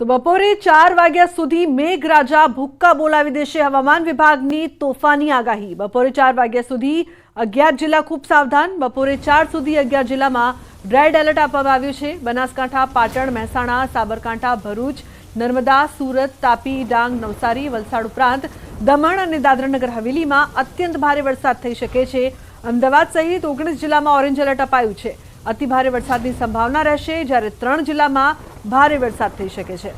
તો બપોરે ચાર વાગ્યા સુધી મેઘરાજા ભૂક્કા બોલાવી દેશે હવામાન વિભાગની તોફાની આગાહી. બપોરે ચાર વાગ્યા સુધી અગિયાર જિલ્લા ખૂબ સાવધાન. બપોરે ચાર સુધી અગિયાર જિલ્લામાં રેડ એલર્ટ આપવામાં આવ્યું છે. બનાસકાંઠા, પાટણ, મહેસાણા, સાબરકાંઠા, ભરૂચ, નર્મદા, સુરત, તાપી, ડાંગ, નવસારી, વલસાડ ઉપરાંત દમણ અને દાદરાનગર હવેલીમાં અત્યંત ભારે વરસાદ થઈ શકે છે. અમદાવાદ સહિત ઓગણીસ જિલ્લામાં ઓરેન્જ એલર્ટ અપાયું છે. અતિ ભારે વરસાદની સંભાવના રહેશે જ્યારે ત્રણ જિલ્લામાં ભારે વરસાદ થઈ શકે છે.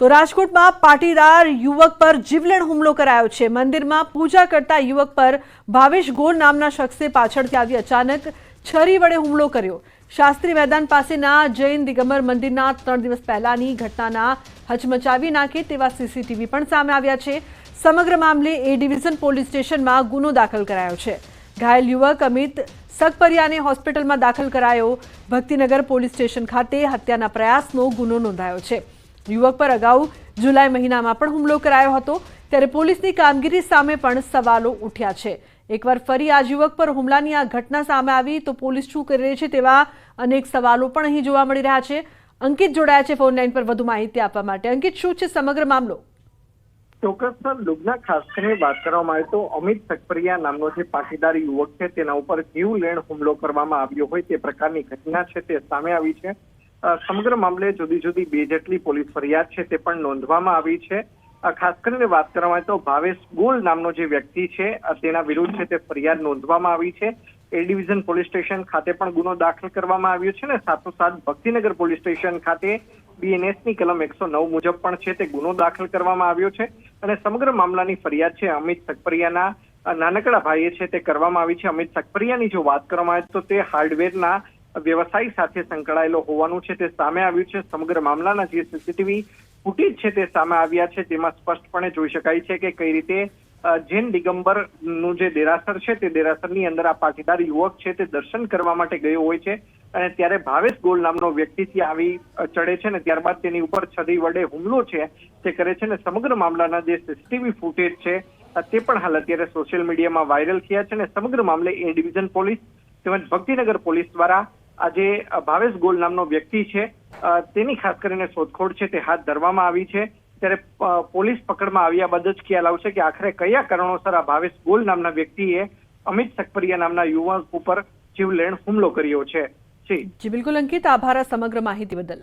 તો રાજકોટમાં પાટીદાર યુવક પર જીવલેણ હુમલો કરાયો છે. મંદિરમાં પૂજા કરતા યુવક પર ભાવેશ ગોર નામના શખ્સે પાછળથી આવી અચાનક છરી વડે હુમલો કર્યો. શાસ્ત્રી મેદાન પાસેના જૈન દિગંબર મંદિરના ત્રણ દિવસ પહેલાની ઘટનાના હચમચાવી નાખે તેવા સીસીટીવી પણ સામે આવ્યા છે. સમગ્ર મામલે એ ડિવિઝન પોલીસ સ્ટેશનમાં ગુનો દાખલ કરાયો છે. ઘાયલ યુવક અમિત સગપરિયાને હોસ્પિટલમાં દાખલ કરાયો. ભક્તિનગર પોલીસ સ્ટેશન ખાતે હત્યાના પ્રયાસનો ગુનો નોંધાયો છે. યુવક પર અગાઉ જુલાઈ મહિનામાં પણ હુમલો કરાયો હતો. ત્યારે પોલીસની કામગીરી સામે પણ સવાલો ઉઠ્યા છે. એકવાર ફરી આ યુવક પર હુમલાની આ ઘટના સામે આવી તો પોલીસ શું કરી રહી છે તેવા અનેક સવાલો પણ અહીં જોવા મળી રહ્યા છે. અંકિત જોડાયા છે ફોન લાઈન પર વધુ માહિતી આપવા માટે. અંકિત, શું છે સમગ્ર મામલો? ચોક્કસ સર લુગના, ખાસ કરીને વાત કરવામાં આવે તો અમિત સકપરિયા નામનો જે પાટીદાર યુવક છે, તેના ઉપર જીવલેણ હુમલો કરવામાં આવ્યો હોય તે પ્રકારની ઘટના છે, તે સામે આવી છે. સમગ્ર મામલે જુદી જુદી બે જેટલી પોલીસ ફરિયાદ છે, તે પણ નોંધવામાં આવી છે. ખાસ કરીને વાત કરવામાં આવે તો ભાવેશ ગોલ નામનો જે વ્યક્તિ છે તેના વિરુદ્ધ છે, તે ફરિયાદ નોંધવામાં આવી છે. એ ડિવિઝન પોલીસ સ્ટેશન ખાતે પણ ગુનો દાખલ કરવામાં આવ્યો છે ને, સાથોસાથ ભક્તિનગર પોલીસ સ્ટેશન ખાતે બીએનએસની કલમ એકસો નવ મુજબ પણ છે, તે ગુનો દાખલ કરવામાં આવ્યો છે. અને સમગ્ર મામલાની ફરિયાદ છે અમિત સકપરિયાના નાનકડા ભાઈએ છે તે કરવામાં આવી છે. અમિત સકપરિયાની જો વાત કરવામાં આવે તો તે હાર્ડવેરના વ્યવસાય સાથે સંકળાયેલો હોવાનું છે. તે સામે આવ્યું છે. સમગ્ર મામલાના જે સીસીટીવી ફૂટેજ છે તે સામે આવ્યા છે. તેમાં સ્પષ્ટપણે જોઈ શકાય છે કે કઈ રીતે જૈન દિગંબરનું જે દેરાસર છે તે દેરાસરની અંદર આ પાટીદાર યુવક છે તે દર્શન કરવા માટે ગયો હોય છે. અને ત્યારે ભાવેશ ગોલ નામનો વ્યક્તિથી આવી ચડે છે ને ત્યારબાદ તેની ઉપર છરી વડે હુમલો છે, તે કરે છે ને સમગ્ર મામલાના જે સીસીટીવી ફૂટેજ છે તે પણ હાલ અત્યારે સોશિયલ મીડિયામાં વાયરલ થયા છે અને સમગ્ર મામલે એ ડિવિઝન પોલીસ તેમજ ભક્તિનગર પોલીસ દ્વારા આજે ભાવેશ ગોલ નામનો વ્યક્તિ છે તેની ખાસ કરીને શોધખોળ છે તે હાથ ધરવામાં આવી છે. ત્યારે પોલીસ પકડમાં આવ્યા બાદ જ ખ્યાલ આવશે કે આખરે કયા કારણોસર આ ભાવેશ ગોલ નામના વ્યક્તિએ અમિત સકપરિયા નામના યુવક ઉપર જીવલેણ હુમલો કર્યો છે. જી. જી, બિલકુલ અંકિત. આભાર સમગ્ર માહિતી બદલ.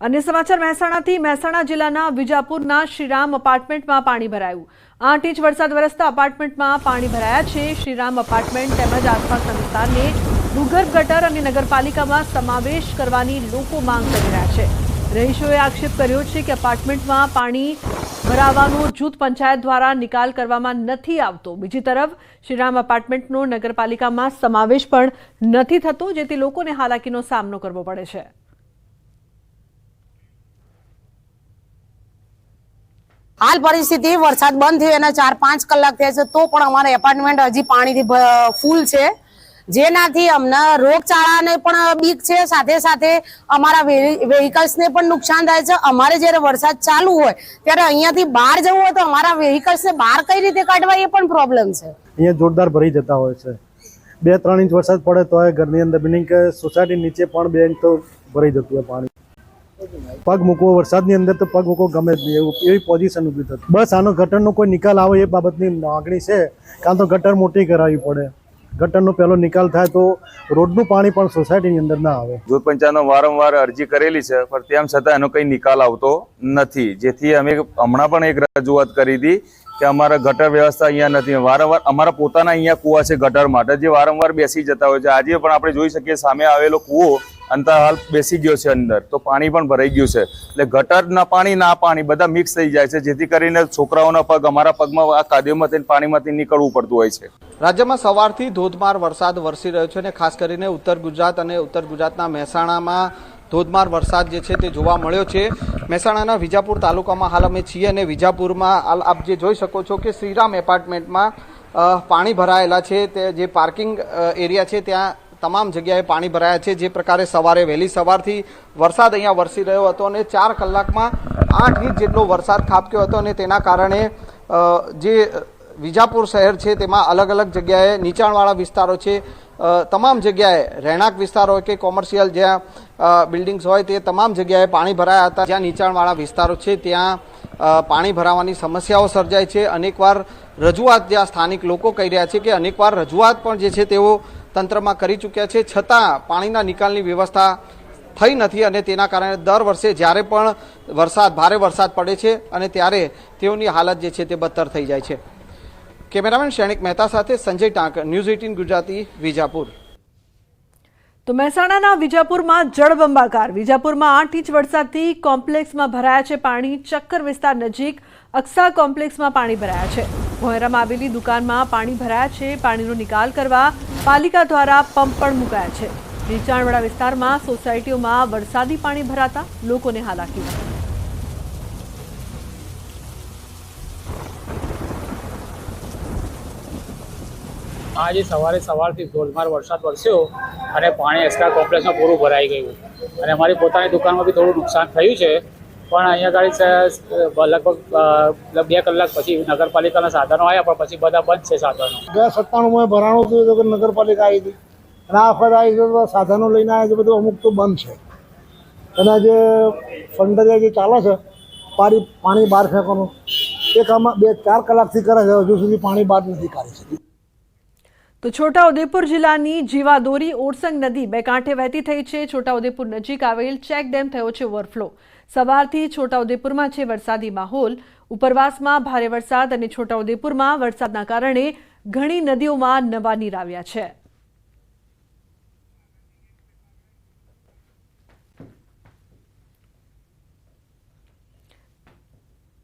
અન્ય સમાચાર, મહેસાણાથી મહેસાણા જિલ્લાના વિજાપુરના શ્રીરામ અપાર્ટમેન્ટમાં પાણી ભરાયું. આઠ ઇંચ વરસાદ વરસતા અપાર્ટમેન્ટમાં પાણી ભરાયા છે. શ્રીરામ અપાર્ટમેન્ટ તેમજ આસપાસના વિસ્તારને ભૂગર્ભ ગટર અને નગરપાલિકામાં સમાવેશ કરવાની લોકો માંગ કરી રહ્યા છે. રહીશોએ આક્ષેપ કર્યો છે કે અપાર્ટમેન્ટમાં પાણી ભરાવાનો જૂથ પંચાયત દ્વારા નિકાલ કરવામાં નથી આવતો. બીજી તરફ, શ્રીરામ એપાર્ટમેન્ટનો નગરપાલિકામાં સમાવેશ પણ નથી થતો, જેથી લોકોને હાલાકીનો સામનો કરવો પડે છે. હાલ પરિસ્થિતિ, વરસાદ બંધ થયો એના ચાર પાંચ કલાક થયા છે, તો પણ અમારા એપાર્ટમેન્ટ હજી પાણીથી ફૂલ છે. જેનાથી અમને રોગચાળાને પણ બીક છે, સાથે સાથે અમારા વેહિકલ્સને પણ નુકસાન થાય છે. અમારે જ્યારે વરસાદ ચાલુ હોય, ત્યારે અહીંયાથી બહાર જવું હોય તો અમારા વેહિકલ્સને બહાર કઈ રીતે કાઢવા એ પણ પ્રોબ્લેમ છે. અહીંયા જોરદાર ભરી જતા હોય છે. બે ત્રણ ઇંચ વરસાદ પડે તો ઘરની અંદર બિલ્ડિંગ કે સોસાયટી નીચે પણ બે ઇંચ તો ભરાઈ જતું હોય પાણી. પગ મૂકવો, વરસાદની અંદર તો પગ મૂકવો ગમે જ નહીં. એવું, એવી પોઝિશન ઊભી થતી. બસ, આનો ગટરનો કોઈ નિકાલ આવે એ બાબતની માગણી છે. કાં તો ગટર મોટી કરાવવી પડે. ગટરનો પહેલો નિકાલ થાય તો રોડનું પાણી પણ સોસાયટીની અંદર ના આવે. જૂથ વારંવાર અરજી કરેલી છે, પણ તેમ છતાં એનો કંઈ નિકાલ આવતો નથી. જેથી અમે હમણાં પણ એક રજૂઆત કરી હતી કે અમારા ગટર વ્યવસ્થા અહીંયા નથી. વારંવાર અમારા પોતાના અહીંયા કૂવા છે ગટર માટે. જે વારંવાર બેસી જતા હોય છે. આજે પણ આપણે જોઈ શકીએ સામે આવેલો કૂવો અંતર હાલ બેસી ગયો છે અંદર. તો પાણી પણ ભરાઈ ગયું છે. એટલે ગટરના પાણી, ના પાણી બધા મિક્સ થઈ જાય છે. જેથી કરીને છોકરાઓના પગ, અમારા પગમાં આ કાદવમાંથી ને પાણીમાંથી નીકળવું પડતું હોય છે. રાજ્યમાં સવારથી ધોધમાર વરસાદ વરસી રહ્યો છે અને ખાસ કરીને ઉત્તર ગુજરાત અને ઉત્તર ગુજરાતના મહેસાણામાં ધોધમાર વરસાદ જે છે તે જોવા મળ્યો છે. મહેસાણાના વિજાપુર તાલુકામાં હાલ અમે છીએ અને વિજાપુરમાં હાલ આપ જે જોઈ શકો છો કે શ્રીરામ એપાર્ટમેન્ટમાં પાણી ભરાયેલા છે. તે જે પાર્કિંગ એરિયા છે, ત્યાં તમામ જગ્યાએ પાણી ભરાયા છે. જે પ્રકારે સવારે વહેલી સવારથી વરસાદ અહીંયા વરસી રહ્યો હતો અને ચાર કલાકમાં આઠ ઇંચ જેટલો વરસાદ ખાબક્યો હતો અને તેના કારણે જે વિજાપુર શહેર છે તેમાં અલગ અલગ જગ્યાએ નીચાણવાળા વિસ્તારો છે. તમામ જગ્યાએ રહેણાંક વિસ્તારો કે કોમર્શિયલ જ્યાં બિલ્ડિંગ્સ હોય તે તમામ જગ્યાએ પાણી ભરાયા હતા. જ્યાં નીચાણવાળા વિસ્તારો છે ત્યાં પાણી ભરાવાની સમસ્યાઓ સર્જાય છે. અનેકવાર રજૂઆત જ્યાં સ્થાનિક લોકો કહી રહ્યા છે કે અનેકવાર રજૂઆત પણ જે છે તેઓ તંત્રમાં કરી ચૂક્યા છે. છતાં પાણીના નિકાલની વ્યવસ્થા થઈ નથી અને તેના કારણે દર વર્ષે જ્યારે પણ વરસાદ, ભારે વરસાદ પડે છે અને ત્યારે તેઓની હાલત જે છે તે બદતર થઈ જાય છે. કેમેરામેન શૈણિક મહેતા સાથે સંજય ટાંક, ન્યૂઝ એઇટીન ગુજરાતી, વિજાપુર. તો મહેસાણાના વિજાપુરમાં જળબંબાકાર. વિજાપુરમાં આઠ ઇંચ વરસાદથી કોમ્પ્લેક્સમાં ભરાયા છે પાણી. ચક્કર વિસ્તાર નજીક અક્ષા કોમ્પ્લેક્સમાં પાણી ભરાયા છે. ભોયરામાં આવેલી દુકાનમાં પાણી ભરાયા છે. પાણીનો નિકાલ કરવા પાલિકા દ્વારા પંપ પણ મુકાયા છે. નીચાણવાળા વિસ્તારમાં સોસાયટીઓમાં વરસાદી પાણી ભરાતા લોકોને હાલાકી. આજે સવારે સવારથી ધોધમાર વરસાદ વરસ્યો અને પાણી એક્સ્ટ્રા કોમ્પ્લેક્સમાં પૂરું ભરાઈ ગયું. અને અમારી પોતાની દુકાનમાં બી થોડું નુકસાન થયું છે. પણ અહીંયા ગાડી લગભગ બે કલાક પછી નગરપાલિકાના સાધનો આવ્યા, પણ પછી બધા બંધ છે સાધનો. ગયા સત્તાણુંમાં ભરાણું હતું તો કે નગરપાલિકા આવી હતી. અને આ વખત આવી છે સાધનો લઈને આવ્યા છે, બધું અમુક તો બંધ છે. અને જે ફંડરિયા જે ચાલે છે પાણી પાણી બહાર ફેંકવાનું એ કામ બે, ચાર કલાકથી કરે છે, હજુ સુધી પાણી બહાર નથી કાઢી શકી તો છોટાઉદેપુર જિલ્લાની જીવાદોરી ઓરસંગ નદી બે કાંઠે વહેતી થઈ છે. છોટાઉદેપુર નજીક આવેલ ચેક ડેમ થયો છે ઓવરફ્લો. સવારથી છોટાઉદેપુરમાં છે વરસાદી માહોલ. ઉપરવાસમાં ભારે વરસાદ અને છોટાઉદેપુરમાં વરસાદના કારણે ઘણી નદીઓમાં નવા નીર આવ્યા છે.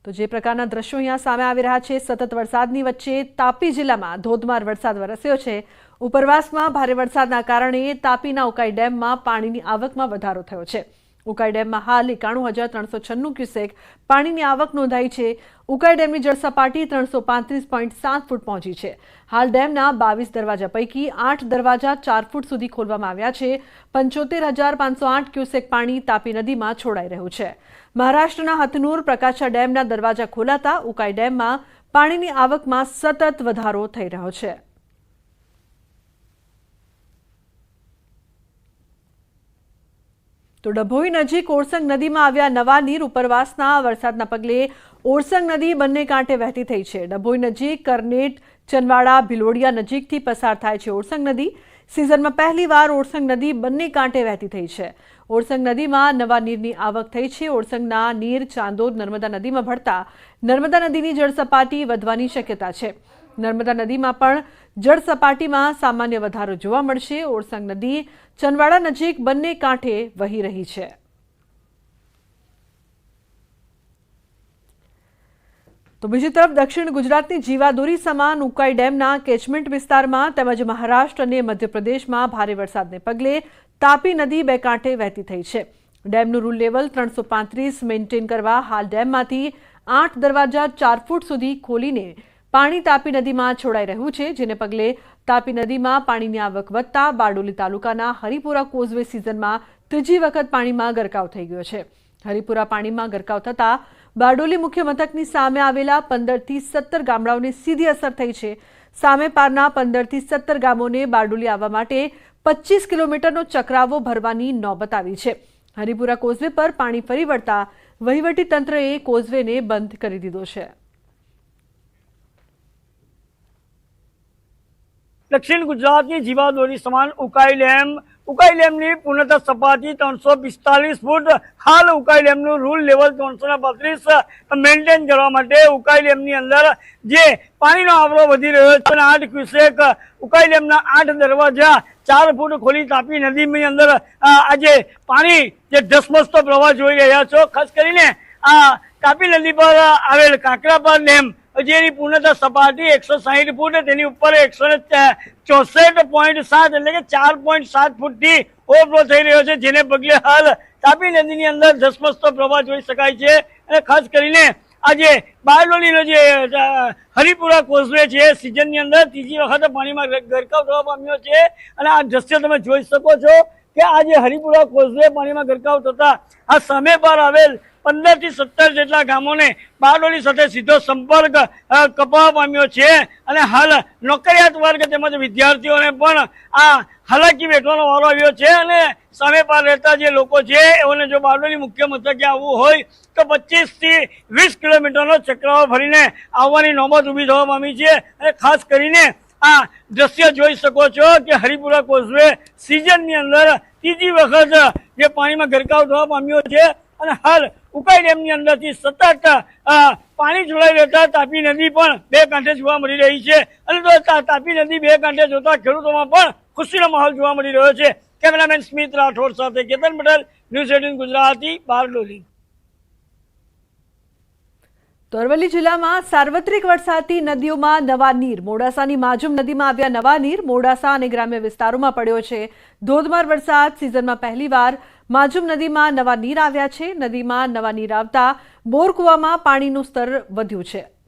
તો જે પ્રકારના દ્રશ્યો અહીંયા સામે આવી રહ્યા છે, સતત વરસાદની વચ્ચે તાપી જિલ્લામાં ધોધમાર વરસાદ વરસ્યો છે. ઉપરવાસમાં ભારે વરસાદના કારણે તાપીના ઉકાઈ ડેમમાં પાણીની આવકમાં વધારો થયો છે. ઉકાઈ ડેમમાં હાલ એકાણું હજાર ત્રણસો છન્નું ક્યુસેક પાણીની આવક નોંધાઈ છે. ઉકાઈ ડેમની જળસપાટી ત્રણસો પાંત્રીસ પોઈન્ટ સાત ફૂટ પહોંચી છે. હાલ ડેમના બાવીસ દરવાજા પૈકી આઠ દરવાજા ચાર ફૂટ સુધી ખોલવામાં આવ્યા છે. પંચોતેર હજાર પાંચસો આઠ ક્યુસેક પાણી તાપી નદીમાં છોડાઈ રહ્યું છે. મહારાષ્ટ્રના હથનુર પ્રકાશા ડેમના દરવાજા ખોલાતા ઉકાઈ ડેમમાં પાણીની આવકમાં સતત વધારો થઈ રહ્યો છે. તો ડભોઈ નજીક ઓરસંગ નદીમાં આવ્યા નવા નીર ઉપરવાસના વરસાદના પગલે ઓરસંગ નદી બંને કાંઠે વહેતી થઈ છે. ડભોઈ નજીક કરનેટ, ચનવાડા, ભિલોડિયા નજીકથી પસાર થાય છે ઓરસંગ નદી. સિઝનમાં પહેલીવાર ઓરસંગ નદી બંને કાંઠે વહેતી થઈ છે. ઓરસંગ નદીમાં નવા નીરની આવક થઈ છે. ઓરસંગના નીર ચાંદોદ, નર્મદા નદીમાં ભળતા નર્મદા નદીની જળસપાટી વધવાની શક્યતા છે. નર્મદા નદીમાં પણ જળ સપાટીમાં સામાન્ય વધારો જોવા મળશે. ઓરસંગ નદી ચનવાડા નજીક બંને કાંઠે વહી રહી છે. તો બીજી તરફ દક્ષિણ ગુજરાતની જીવાદોરી સમાન ઉકાઈ ડેમના કેચમેન્ટ વિસ્તારમાં તેમજ મહારાષ્ટ્ર અને મધ્યપ્રદેશમાં ભારે વરસાદને પગલે તાપી નદી બે કાંઠે વહેતી થઈ છે. ડેમનું રૂલ લેવલ ત્રણસો પાંત્રીસ મેન્ટેન કરવા હાલ ડેમમાંથી આઠ દરવાજા ચાર ફૂટ સુધી ખોલીને પાણી તાપી નદીમાં છોડાઈ રહ્યું છે, જેને પગલે તાપી નદીમાં પાણીની આવક વધતા બારડોલી તાલુકાના હરિપુરા કોઝવે સિઝનમાં ત્રીજી વખત પાણીમાં ગરકાવ થઈ ગયો છે. હરિપુરા પાણીમાં ગરકાવ થતાં બારડોલી મુખ્ય મથકની સામે આવેલા પંદરથી સત્તર ગામડાઓને સીધી અસર થઈ છે. સામે પારના પંદરથી સત્તર ગામોને બારડોલી આવવા માટે પચીસ કિલોમીટરનો ચક્રાવો ભરવાની નોબત આવી છે. હરિપુરા કોઝવે પર પાણી ફરી વળતા વહીવટી તંત્રએ કોઝવેને બંધ કરી દીધો છે. દક્ષિણ ગુજરાતની જીવાદોરી સમાન ઉકાઈ ડેમ ઉકાઈ ડેમની પૂર્ણતઃ સપાટી ત્રણસો પિસ્તાલીસ ફૂટ. હાલ ઉકાઈ ડેમનું રૂલ લેવલ ત્રણસો બત્રીસ. મેન્ટેન કરવા માટે ઉકાઈ ડેમની અંદર જે પાણીનો આવરો વધી રહ્યો છે અને આઠ ક્યુસેક ઉકાઈ ડેમના આઠ દરવાજા ચાર ફૂટ ખોલી તાપી નદીની અંદર આજે પાણી જે ધસમસતો પ્રવાહ જોઈ રહ્યા છો. ખાસ કરીને આ તાપી નદી પર આવેલ કાંકરાપર ડેમ જેની પૂર્ણતા સપાટી એકસો સાહીઠ ફૂટ, તેની ઉપર એકસો ચોસઠ પોઈન્ટ સાત, એટલે કે ચાર પોઈન્ટ સાત ફૂટથી ઓવરફ્લો થઈ રહ્યો છે, જેને પગલે હાલ તાપી નદીની અંદર ધસમસતો પ્રવાહ જોઈ શકાય છે. અને ખાસ કરીને આજે બારડોલીનો જે હરિપુરા કોઝવે છે, સિઝનની અંદર ત્રીજી વખત પાણીમાં ગરકાવ થવા પામ્યો છે. અને આ દ્રશ્ય તમે જોઈ શકો છો કે આજે હરિપુરા કોઝવે પાણીમાં ગરકાવ થતા, આ સામે પર આવેલ પંદરથી સત્તર જેટલા ગામોને બારડોલી સાથે સીધો સંપર્ક કપાવવા પામ્યો છે. અને હાલ નોકરિયાત વર્ગ તેમજ વિદ્યાર્થીઓને પણ આ હાલાકી વેઠવાનો વારો આવ્યો છે અને સામે પાર રહેતા જે લોકો છે, એઓને જો બારડોલી મુખ્ય મથકે આવવું હોય, તો પચીસથી વીસ કિલોમીટરનો ચક્રાવો ભરીને આવવાની નોબત ઊભી થવા પામી છે. અને ખાસ કરીને આ દ્રશ્ય જોઈ શકો છો કે હરિપુરા કોઝવે સિઝનની અંદર ત્રીજી વખત જે પાણીમાં ગરકાવ થવા પામ્યો છે. અને હાલ ઉકાઈ ડેમની અંદરથી સતત પાણી છોડાઈ રહેતા તાપી નદી પણ બે કાંઠે જોવા મળી રહી છે. અને તાપી નદી બે કાંઠે જોતા ખેડૂતોમાં પણ ખુશીનો માહોલ જોવા મળી રહ્યો છે. કેમેરામેન સ્મિત રાઠોડ સાથે કેતન પટેલ, ન્યૂઝ એટીન ગુજરાતી, બારડોલી. તો અરવલ્લી જિલ્લામાં સાર્વત્રિક વરસાદથી નદીઓમાં નવા નીર. મોડાસાની માજુમ નદીમાં આવ્યા નવા નીર મોડાસા અને ગ્રામ્ય વિસ્તારોમાં પડ્યો છે. ધોધમાર વરસાદ સિઝનમાં પહેલીવાર માજુમ નદીમાં નવા નીર આવ્યા છે. નદીમાં નવા નીર આવતા બોરકુવામાં પાણીનું સ્તર વધ્યું છે.